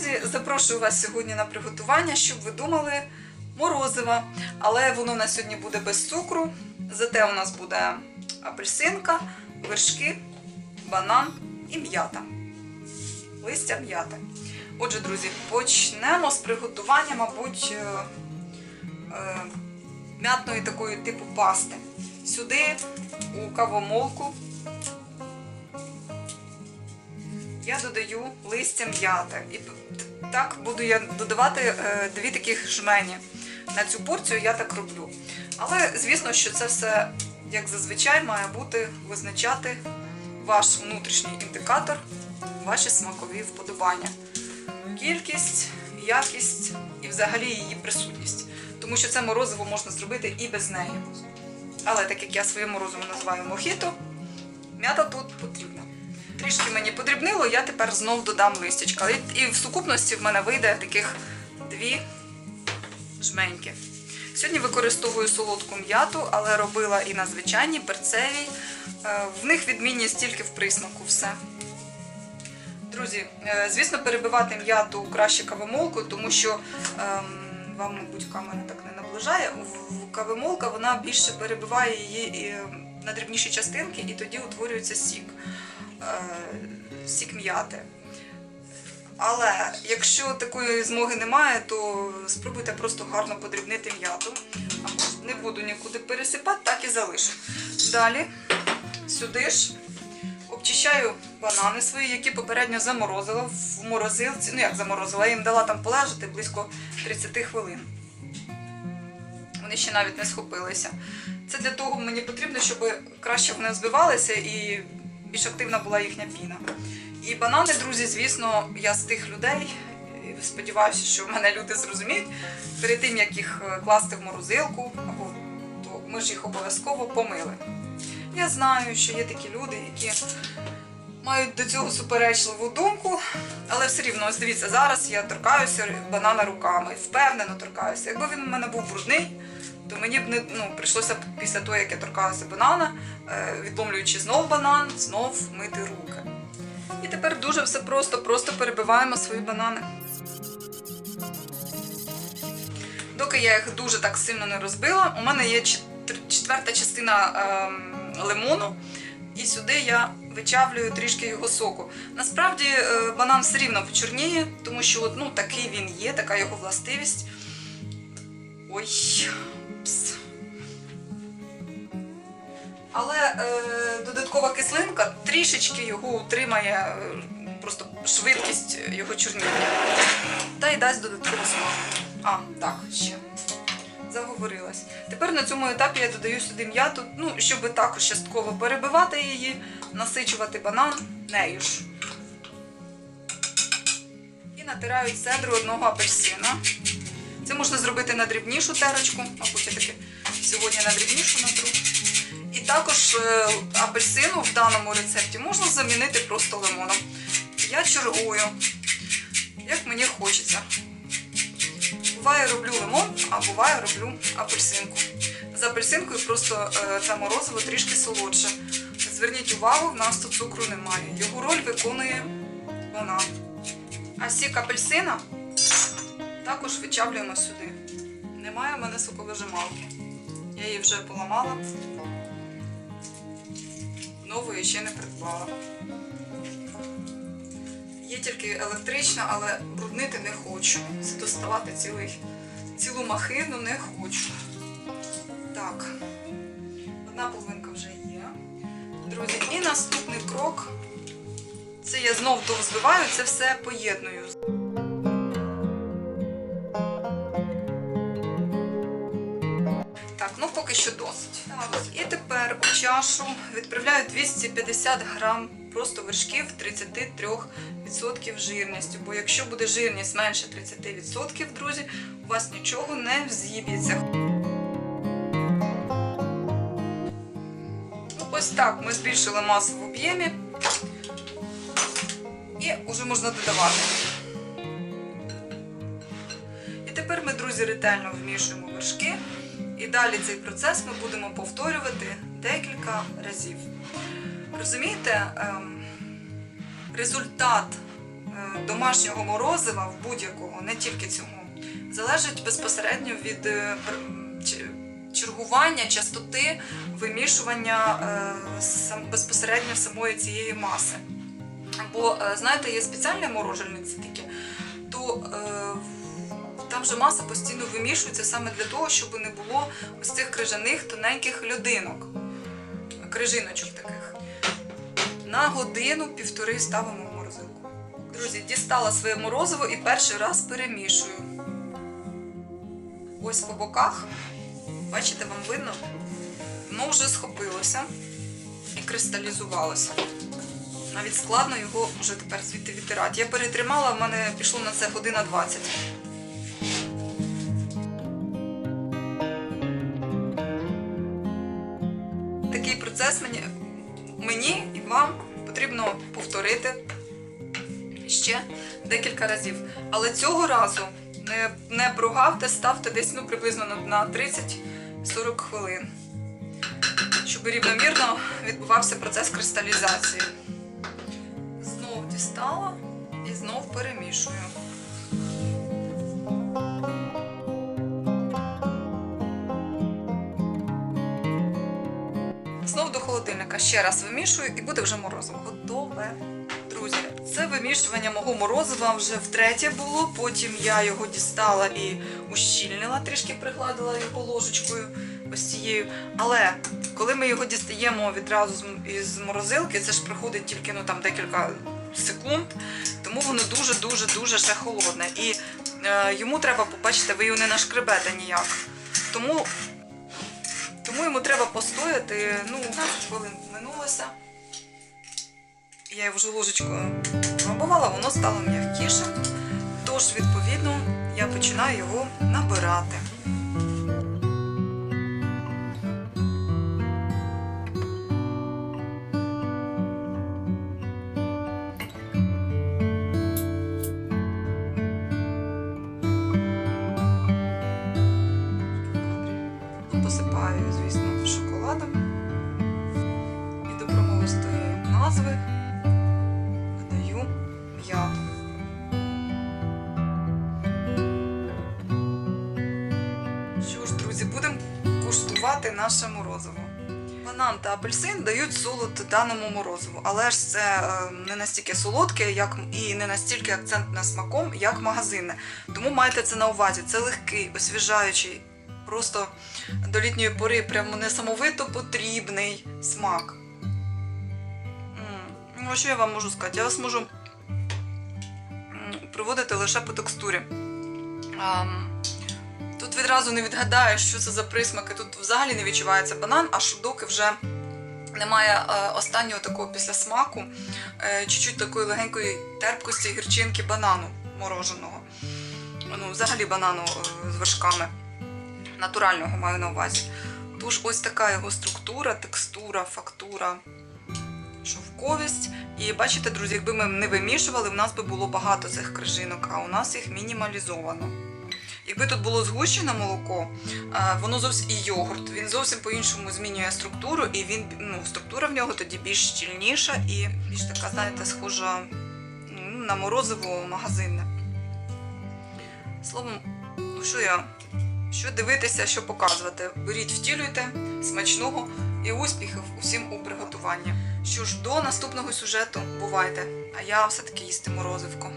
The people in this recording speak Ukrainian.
Друзі! Запрошую вас сьогодні на приготування, щоб ви думали морозива. Але воно у нас сьогодні буде без цукру. Зате у нас буде апельсинка, вершки, банан і м'ята. Листя м'яти. Отже, друзі, почнемо з приготування, мабуть, е, е, м'ятної такої типу пасти. Сюди у кавомолку я додаю листя м'яти. І так буду я додавати е, дві таких жмені. На цю порцію я так роблю. Але звісно, що це все, як зазвичай, має бути визначати ваш внутрішній індикатор, ваші смакові вподобання. Кількість, якість і взагалі її присутність. Тому що це морозиво можна зробити і без неї. Але так як я своє морозиво називаю мохіто, м'ята тут потрібна. Трішки мені подрібнило, я тепер знов додам листячка. І, в сукупності в мене вийде таких дві жменьки. Сьогодні використовую солодку м'яту, але робила і на звичайній перцевій. Е, В них відмінність тільки в присмаку все. Друзі, е, звісно, перебивати м'яту краще кавомолкою, тому що ем, вам, мабуть, камера так не наближає. Кавомолка вона більше перебиває її е, на дрібніші частинки, і тоді утворюється сік. Е, сік. Але якщо такої змоги немає, то спробуйте просто гарно подрібнити м'яту. Не буду нікуди пересипати, так і залишу. Далі сюди ж обчищаю банани свої, які попередньо заморозила в морозилці. Ну як заморозила, я їм дала там полежати близько 30 хвилин. Вони ще навіть не схопилися. Це для того мені потрібно, щоб краще вони збивалися і більш активна була їхня піна. І банани, друзі, звісно, я з тих людей. Сподіваюся, що мене люди зрозуміють. Перед тим як їх е, класти в морозилку, або то ми ж їх обов'язково помили. Я знаю, що є такі люди, які мають до цього суперечливу думку, але все рівно, ось дивіться, зараз я торкаюся банана руками, впевнено торкаюся. Якби він у мене був брудний, то мені б не ну, прийшлося б після того, як я торкалася банана, е, відломлюючи знов банан, знов мити руки. І тепер дуже все просто, просто перебиваємо свої банани. Доки я їх дуже так сильно не розбила, у мене є четверта частина ем, лимону, і сюди я вичавлюю трішки його соку. Насправді е, банан все рівно почорніє, тому що ну, такий він є, така його властивість. Ой. Пс. Але е, додаткова кислинка трішечки його утримає, е, просто швидкість його чорніння. Та й дасть додатковий смак. А, так, ще. Заговорилась. Тепер на цьому етапі я додаю сюди м'яту, ну, щоб також частково перебивати її, насичувати банан нею ж. І натираю цедру одного апельсина. Це можна зробити на дрібнішу терочку, мабуть, я таки сьогодні на дрібнішу натру. І також е, апельсину в даному рецепті можна замінити просто лимоном. Я чергую, як мені хочеться. Буває роблю лимон, а буває роблю апельсинку. З апельсинкою просто це морозиво трішки солодше. Зверніть увагу, в нас тут цукру немає. Його роль виконує банан. А сік апельсина також вичавлюємо сюди. Немає в мене соковижималки. Я її вже поламала. Нової ще не придбала. Є тільки електрична, але бруднити не хочу. Доставати цілий, цілу махину не хочу. Так, одна половинка вже є. Друзі, і наступний крок. Це я знов довзбиваю, це все поєдную. Поки що досить. Так, і тепер у чашу відправляю 250 грам просто вершків 33% жирністю. Бо якщо буде жирність менше 30%, друзі, у вас нічого не взіб'ється. Ну, ось так ми збільшили масу в об'ємі. І вже можна додавати. І тепер ми, друзі, ретельно вмішуємо вершки. І далі цей процес ми будемо повторювати декілька разів. Розумієте, ем, результат домашнього морозива в будь-якого, не тільки цього, залежить безпосередньо від е, чергування, частоти вимішування е, безпосередньо самої цієї маси. Бо, е, знаєте, є спеціальні морожельниці такі, то е, там же маса постійно вимішується саме для того, щоб не було ось цих крижаних тоненьких людинок, крижиночок таких. На годину-півтори ставимо в морозилку. Друзі, дістала своє морозиво і перший раз перемішую. Ось по боках, бачите, вам видно, воно вже схопилося і кристалізувалося. Навіть складно його вже тепер звідти відтирати. Я перетримала, в мене пішло на це година 20. Процес мені, мені і вам потрібно повторити ще декілька разів. Але цього разу не, не прогавте, ставте десь ну, приблизно на, на 30-40 хвилин, щоб рівномірно відбувався процес кристалізації. Знов дістала і знов перемішую. До ще раз вимішую і буде вже морозиво. Готове. Друзі, це вимішування мого морозива вже втретє було. Потім я його дістала і ущільнила, трішки пригладила його ложечкою ось цією. Але коли ми його дістаємо відразу із морозилки, це ж проходить тільки ну там декілька секунд, тому воно дуже дуже ще холодне. І е, йому треба, побачите, ви його не нашкребете ніяк. Тому тому йому треба постояти, ну, 15 хвилин минулося. Я його вже ложечкою пробувала, воно стало м'якіше. Тож, відповідно, я починаю його набирати. Куштувати наше морозиво. Банан та апельсин дають солод даному морозиву, але ж це е, не настільки солодке, як і не настільки акцентне смаком, як магазинне. Тому майте це на увазі. Це легкий, освіжаючий, просто до літньої пори прямо несамовито потрібний смак. Ну, що я вам можу сказати? Я вас можу приводити лише по текстурі. Тут відразу не відгадаєш, що це за присмаки. Тут взагалі не відчувається банан, аж доки вже немає е, останнього такого післясмаку, е, чуть-чуть такої легенької терпкості гірчинки банану мороженого. Ну, взагалі банану е, з вершками. Натурального маю на увазі. Тож ось така його структура, текстура, фактура, шовковість. І бачите, друзі, якби ми не вимішували, в нас би було багато цих крижинок, а у нас їх мінімалізовано. Якби тут було згущене молоко, воно зовсім і йогурт, він зовсім по-іншому змінює структуру, і він ну, структура в нього тоді більш щільніша і більш така, знаєте, схожа ну, на морозиво магазинне. Словом, ну що я, що дивитися, що показувати. Беріть, втілюйте смачного і успіхів усім у приготуванні. Що ж, до наступного сюжету бувайте, а я все-таки їсти морозивко.